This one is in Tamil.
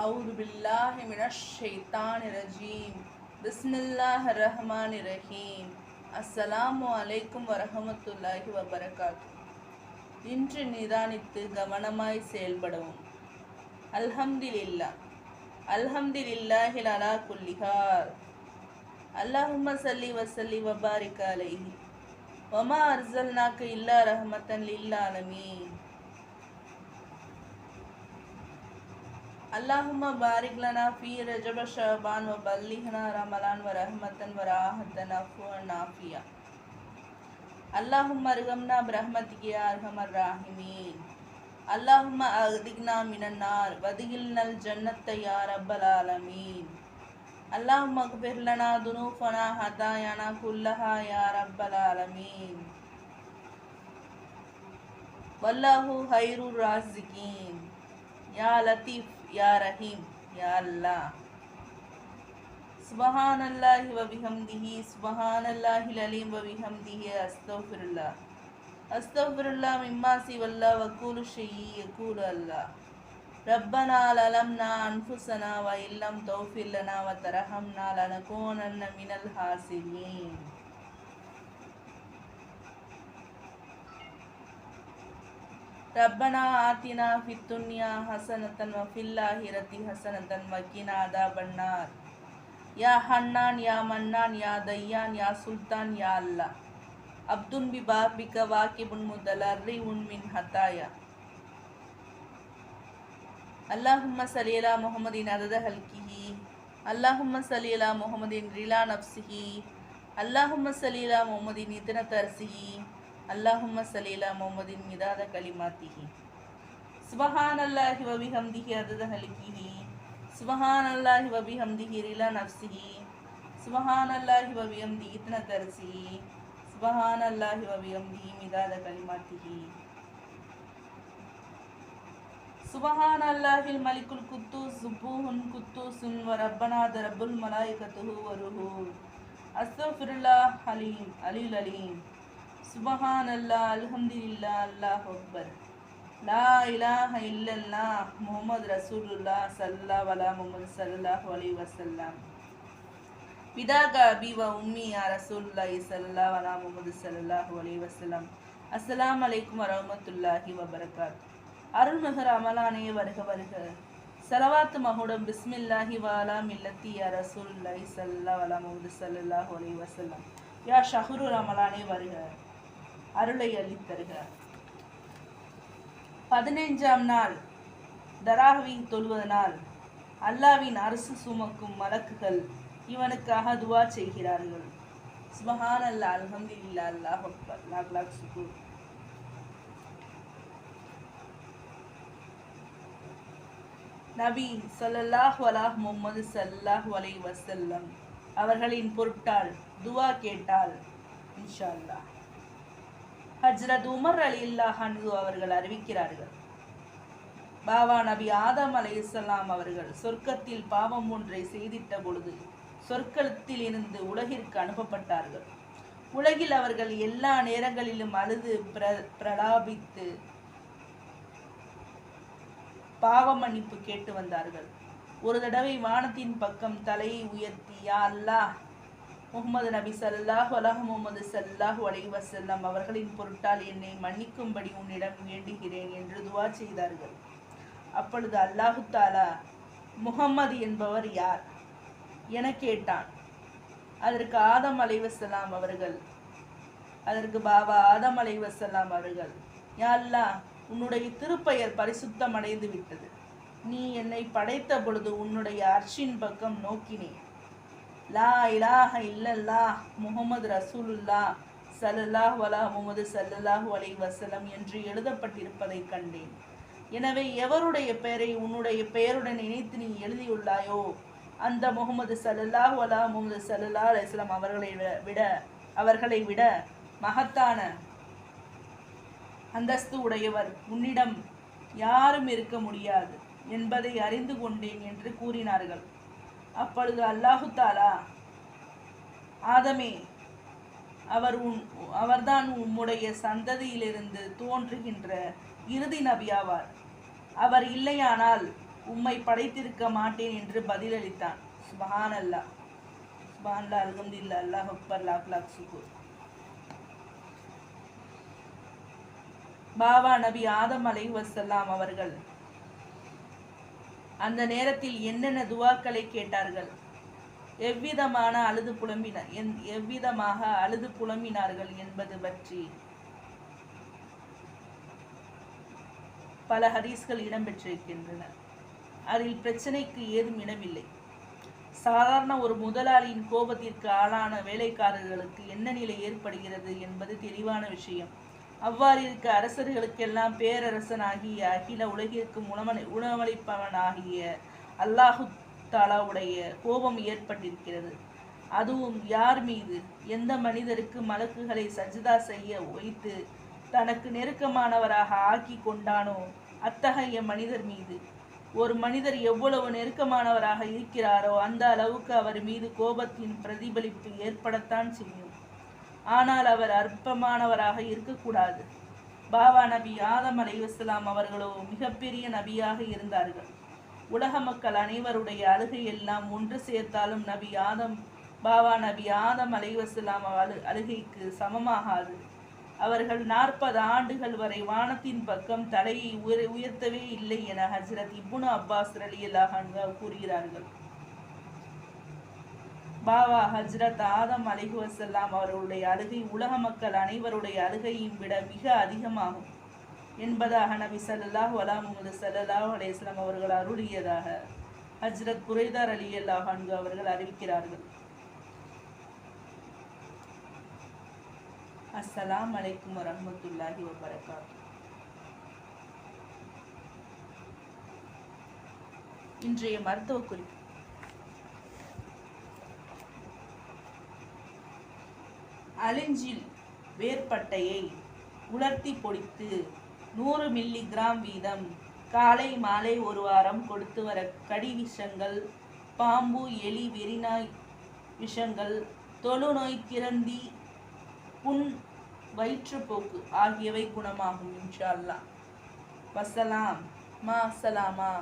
அவுது பில்லாஹி மினஷைத்தான் ரஜீம் பிஸ்மில்லாஹ் ரஹ்மான் ரஹீம் அஸ்ஸலாமு அலைக்கும் வரஹமத்துல்லாஹி வபரகாத் இன்று நிதானித்து கவனமாய் செயல்படவும். அல்ஹம்திலில்லா. அல்ஹம்திலில்லாஹில் அலா குல்லிஹார். அல்லாஹும்ம சல்லி வசல்லி வபாரிக் அலைஹி. ஒமா அர்சல்னாக்கு இல்லா ரஹமத்தன் லில்லாலமீன் அல்லாஹும் பாரிக்லனா ஃபி ரஜப ஷபான் வ பல்லிஹனா ரமலான் வ ரஹ்மத்தன் வ ராஹத்தன் அஃபுவன் நாஃபியா. அல்லாஹும் அருகம்னா பிரஹ்மத்திகியா அர்ஹமர் ராஹிமீன். அல்லாஹும் அஹ்திக்னா மினன்னார். வதியில் நல் ஜன்னத்தை யார் அப்பல் ஆலமீன். அல்லாஹும் அக்பிர்லனா துனூஃபனா ஹதாயானா குல்லஹா யார் அப்பல் ஆலமீன். வல்லாஹு ஹைரு ராசிகீன் யா லத்தீஃப். யா ரஹீம் யா அல்லா சுபஹானல்லாஹி வபிஹம்திஹி சுபஹானல்லாஹில் அலீம் வபிஹம்திஹி அஸ்தௌஃபிருல்லா அஸ்தௌஃபிருல்லா மிம்மாசி வல்லா வக்கூலு ஷெய்யி யக்கூலு அல்லா ரப்பனா லலம்னா அன்ஃபுசனா வ இல்லம் தௌஃபில்லனா வ தரஹம்னா லனகோனன்ன மினல் ஹாசினீன் ربنا آتنا في الدنيا حسنة وفي الآخرة حسنة وقنا عذاب النار يا حنان يا منان يا ديان يا سلطان يا الله عبد ببابك واكب متلرع من خطايا اللهم صل على محمد عدد خلقه اللهم صل على محمد رلا نفسه اللهم صل على محمد نتن ترسه அல்லாஹும்ம சலீலா முகமதின் மிதாத கலிமாத்திகி சுபஹான் அல்லாஹி வபிஹம்திஹி அதத ஹலிகிஹி சுபஹான் அல்லாஹி வபிஹம்திஹி ரிலா நப்சிஹி சுபஹான் அல்லாஹி வபிஹம்தி இத்ன தரசிஹி சுபஹான் அல்லாஹி வபிஹம்திஹி மிதாத கலிமாத்திஹி சுபஹான் அல்லாஹில் மலிக்குல் குத்தூஸ் சுப்பூஹுன் குத்தூசுன் வ ரப்பனாத ரப்புல் மலாய்கத்துஹு வருஹு அஸ்தஃபிருல்லா அலீம் அலில் அலீம் சுபஹான் அல்லா அல்ஹம்துலில்லா அல்லாஹ் அக்பர். லா இலாஹ இல்லல்லா முகமது ரசூலுல்லா சல்லா வலா முகமது சல்லாஹ் அலி வசல்லாம் பிதாகா அபி உம்மி யா ரசூலுல்லாஹி சல்லா வலா முகமது சல்லாஹ் அலி வசல்லாம் அஸ்லாம் அலைக்கும் வரமத்துல்லாஹி வபரகாத். அருள்மிகு அமலானே வருக வருக. சலவாத்து மகுடம் பிஸ்மில்லாஹி வாலா மில்லத்தி யா ரசூலுல்லாஹி சல்லா வலா முகமது சல்லாஹ் அலி வசல்லாம் யா ஷஹரு ரமலானே வருக. அருளை அளித்தருக பதினைஞ்சாம் நாள் தராகவி தொழுவதனால் அல்லாவின் அரசு சுமக்கும் மலக்குகள் இவனுக்காக துவா செய்கிறார்கள். சுபஹான் அல்லா அல்ஹம்துலில்லா அல்லாஹ் அக்பர் லாக் லாக் சுகூர். நபி ஸல்லல்லாஹு வலாஹ் முகமது சல்லாஹ் வலை வசல்லம் அவர்களின் பொருட்டால் துவா கேட்டால் இன்ஷா அல்லாஹ். ஹஜ்ரத் உமர் அலி அல்லாஹானு அவர்கள் அறிவிக்கிறார்கள். பாபா நபி ஆதம் அலையுசல்லாம் அவர்கள் சொர்க்கத்தில் பாவம் ஒன்றை செய்திட்ட பொழுது சொர்க்கத்தில் இருந்து உலகிற்கு அனுப்பப்பட்டார்கள். உலகில் அவர்கள் எல்லா நேரங்களிலும் அழுது பிர பிரலாபித்து பாவ மன்னிப்பு கேட்டு வந்தார்கள். ஒரு தடவை வானத்தின் பக்கம் தலையை உயர்த்தி யா அல்லாஹ் முகமது நபி சல்லாஹ் அலஹ் முகமது சல்லாஹ் அலை வசல்லம் அவர்களின் பொருட்டால் என்னை மன்னிக்கும்படி உன்னிடம் வேண்டுகிறேன் என்று துவா செய்தார்கள். அப்பொழுது அல்லாஹு தாலா முகம்மது என்பவர் யார்? என கேட்டான். அதற்கு ஆதம் அலைவசலாம் அவர்கள் அதற்கு பாபா ஆதம் அலைவசலாம் அவர்கள் யா அல்லாஹ் உன்னுடைய திருப்பெயர் பரிசுத்தம் அடைந்து விட்டது நீ என்னை படைத்த பொழுது உன்னுடைய அர்ஷின் பக்கம் நோக்கினேன். லா இலாஹ இல்லல்லா முகமது ரசூலுல்லா சல்லல்லாஹ் வலா முகமது சல்லல்லாஹ் அலை வசலம் என்று எழுதப்பட்டிருப்பதை கண்டேன். எனவே எவருடைய பெயரை உன்னுடைய பெயருடன் இணைத்து நீ எழுதியுள்ளாயோ அந்த முகமது சல்லல்லாஹ் வலா முகமது சல்லல்லா அலிஸ்லாம் அவர்களை விட அவர்களை விட மகத்தான அந்தஸ்து உடையவர் உன்னிடம் யாரும் இருக்க முடியாது என்பதை அறிந்து கொண்டேன் என்று கூறினார்கள். அப்பொழுது அல்லாஹு தாலா ஆதமே அவர் உன் அவர்தான் உம்முடைய சந்ததியிலிருந்து தோன்றுகின்ற இறுதி நபியாவார் அவர் இல்லையானால் உம்மை படைத்திருக்க மாட்டேன் என்று பதிலளித்தான். சுபஹான் அல்லா சுபஹான் அல்லாஹ் அல்ஹம்துலில்லாஹ் அல்லாஹ் அக்பர் லாக் லாக் சுகூர். பாபா நபி ஆதம் அலை வசல்லாம் அவர்கள் அந்த நேரத்தில் என்னென்ன துவாக்களை கேட்டார்கள்? எவ்விதமான அழுது புலம்பினார் எந்- எவ்விதமாக அழுது புலம்பினார்கள் என்பது பற்றி பல ஹதீஸ்கள் இடம்பெற்றிருக்கின்றன. அதில் பிரச்சனைக்கு ஏதும் இடமில்லை. சாதாரண ஒரு முதலாளியின் கோபத்திற்கு ஆளான வேலைக்காரர்களுக்கு என்ன நிலை ஏற்படுகிறது என்பது தெளிவான விஷயம். அவ்வாறு இருக்க அரசர்களுக்கெல்லாம் பேரரசனாகிய அகில உலகிற்கு உணவனை உணவளிப்பவனாகிய அல்லாஹு தாலாவுடைய கோபம் ஏற்பட்டிருக்கிறது. அதுவும் யார் மீது? எந்த மனிதருக்கு மலக்குகளை சஜிதா செய்ய வைத்து தனக்கு நெருக்கமானவராக ஆக்கி கொண்டானோ அத்தகைய மனிதர் மீது? ஒரு மனிதர் எவ்வளவு நெருக்கமானவராக இருக்கிறாரோ அந்த அளவுக்கு அவர் மீது கோபத்தின் பிரதிபலிப்பு ஏற்படத்தான் செய்யும். ஆனால் அவர் அற்பமானவராக இருக்கக்கூடாது. பாபா நபி ஆதம் அலைவசலாம் அவர்களோ மிகப்பெரிய நபியாக இருந்தார்கள். உலக மக்கள் அனைவருடைய அழுகை எல்லாம் ஒன்று சேர்த்தாலும் நபி ஆதம் பாபா நபி ஆதம் அலைவசலாம் அழு அழுகைக்கு சமமாகாது. அவர்கள் நாற்பது ஆண்டுகள் வரை வானத்தின் பக்கம் தலையை உயர் உயர்த்தவே இல்லை என ஹஜ்ரத் இப்னு அப்பாஸ் ரலியல்லாஹு கூறுகிறார்கள். பாபா ஹஜ்ரத் ஆதம் அலைஹி வஸல்லம் அவர்களுடைய அழுகை உலக மக்கள் அனைவருடைய அழுகையும் விட மிக அதிகமாகும். என்பதாக நபி சல்லாஹ் அலா சல்லாஹ் அலையம் அவர்கள் அருளியதாக ஹஜ்ரத் குறைதார் அலி அல்லாஹான்கு அவர்கள் அறிவிக்கிறார்கள். அஸ்ஸலாம் அலைக்கும் வரமத்துல்லாஹி வபரகாத்துஹு இன்றைய மருத்துவ குறிப்பு அலிஞ்சில் வேர்பட்டையை உலர்த்தி பொடித்து நூறு மில்லி கிராம் வீதம் காலை மாலை ஒரு வாரம் கொடுத்து வர கடி விஷங்கள் பாம்பு எலி வெறிநாய் விஷங்கள் தொழுநோய் கிரந்தி புண் வயிற்றுப்போக்கு ஆகியவை குணமாகும் இன்ஷா அல்லா வசலாம். மா சலாமா.